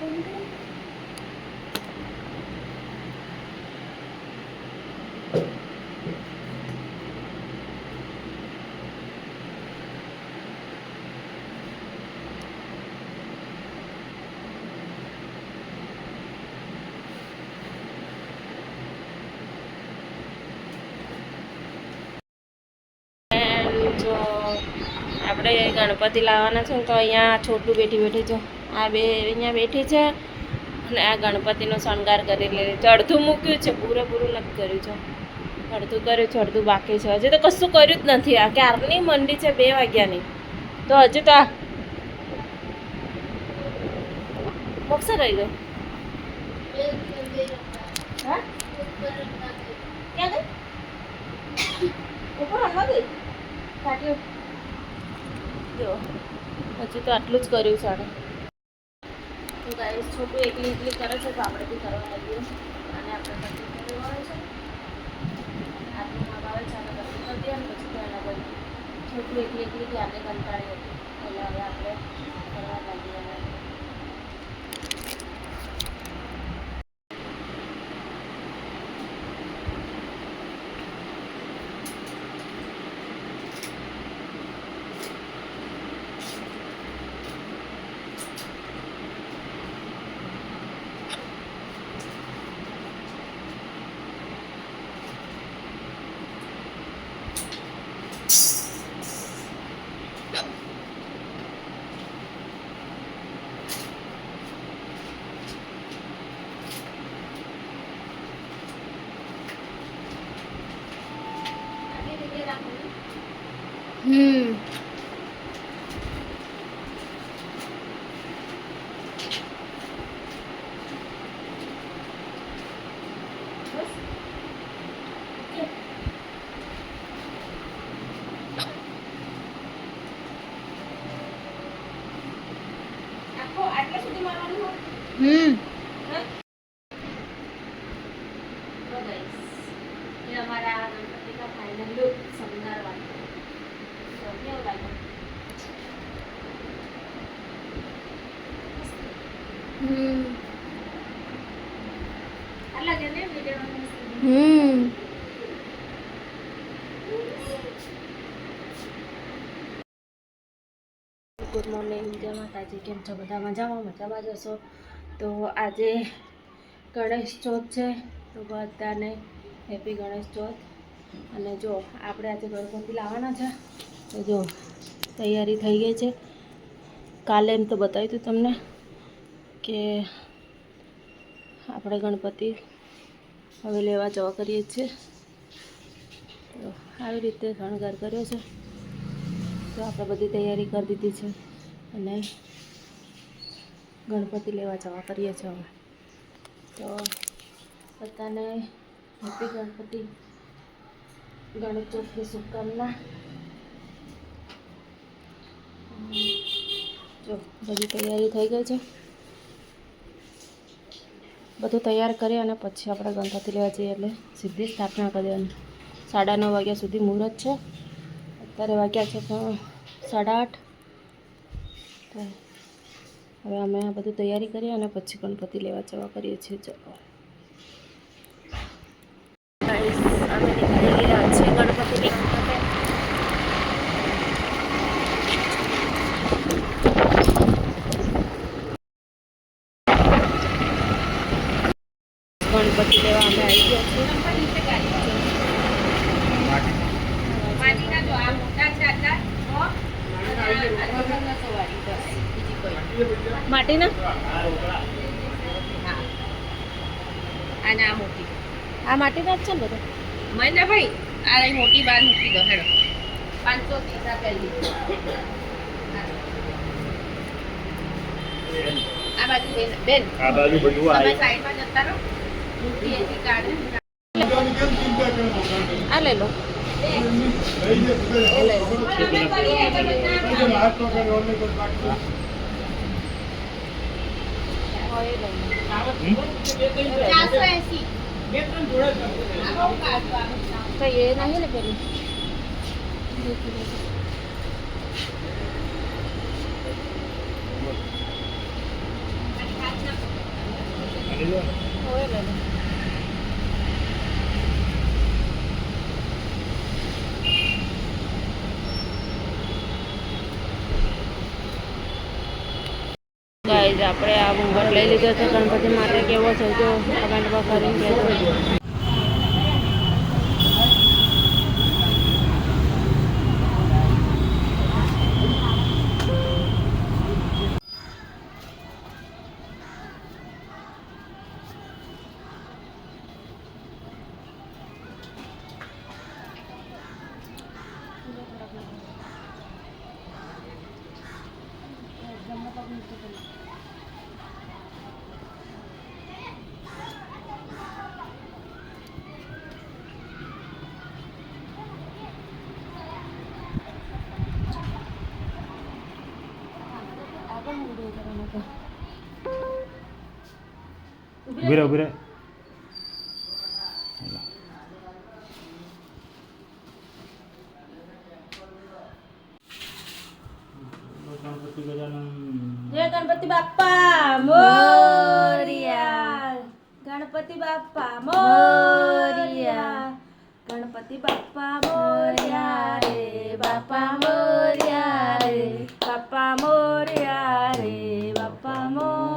And જો આપણે ગણપતિ લાવવાના છે તો અહીંયા છોટું બેઠી બેઠી છે. આ બે અહીંયા બેઠી છે અને આ ગણપતિનો શણગાર કરી લે છે અડધું મૂક્યું છે, પૂરેપૂરું નથી કર્યું છે. અડધું કર્યું છે, અડધું બાકી છે. હજી તો કશું કર્યું જ નથી. આ ક્યારની મંડી છે? બે વાગ્યાની. તો હજુ તો આ મોક્ષ રહી ગયો હા ક્યાં ગઈ ઉપર હમણાં ગઈ કાઢ્યું જો હજી તો આટલું જ કર્યું છે આને તો ગાઈસ છોટું એકલી એકલી કરે છે તો આપણે બી કરવા લાગીએ. અને આપણે બધું આવે છે. આટલું મગાવે છે, આપણે બધું કરી દઈએ અને પછી તો એના પછી એકલી એકલી ક્યારે કંટાળી હતી. એટલે હવે આપણે કરવા લાગીએ અને હમ આખો આટલા સુધી મારવાનું હોય હમ તો guys, એ અમારા ગણપતિના final look શણગારવાનો. તો કેવું લાગ્યું? હમ ગુડ મોર્નિંગ જય માતાજી. કેમ છો બધા? મજામાં? મજામાં જશો તો આજે ગણેશ ચોથ છે. તો બધાને હેપી ગણેશ ચોથ. અને જો આપણે આજે ગણપતિ લાવવાના છે, તો જો તૈયારી થઈ ગઈ છે. કાલે એમ તો બતાવ્યું હતું તમને કે આપણે ગણપતિ હવે લેવા જવા કરીએ છીએ. તો આવી રીતે શણગાર કર્યો છે. તો આપણે બધી તૈયારી કરી દીધી છે અને ગણપતિ લેવા જવા કરીએ છીએ હવે. તો બધાને હેપી ગણપતિ. ગણેશ ચોથની શુભકામના જો, બધી તૈયારી થઈ ગઈ છે. બધું તૈયાર કરી અને પછી આપણે ગણપતિ લેવા જઈએ એટલે સીધી સ્થાપના કરી દેવાની સાડા નવ વાગ્યા સુધી મુહૂર્ત છે. અત્યારે વાગ્યા છે પણ સાડા આઠ. હવે અમે આ બધું તૈયારી કરીએ અને પછી ગણપતિ લેવા જવા કરીએ છીએ. ચલો Guys, અમે નીકળી ગયા છીએ ગણપતિ લેવા માટે ગણપતિ લેવા અમે આવી ગયા છીએ. માટીના અને આ મોટી. આ માટીના જ છે ને બધા? મને ભાઈ આ રહી મોટી બાર મૂકી દો હેડો. પાંચસો આ પહેલી આ બાજુ બેન બેન. આ બાજુ બધું તમે સાઈડમાં જતા રહો. આ લો લો. તો એ નહીં ને પેલું અને કાચના ગાઈઝ આપણે આ ઘૂંઘટ લઈ લીધો છે. ગણપતિ માટે કેવો છે? જો કમેન્ટમાં કરીને કહેજો. ઊભી રહે ઊભી રહે ગણપતિ ગજાનન જય ગણપતિ બાપ્પા મોરિયા ગણપતિ બાપ્પા મોરિયા ગણપતિ બાપ્પા મોરિયા રે બાપ્પા મોરિયા રે બાપ્પા મોરિયા રે બાપ્પા મોરિયા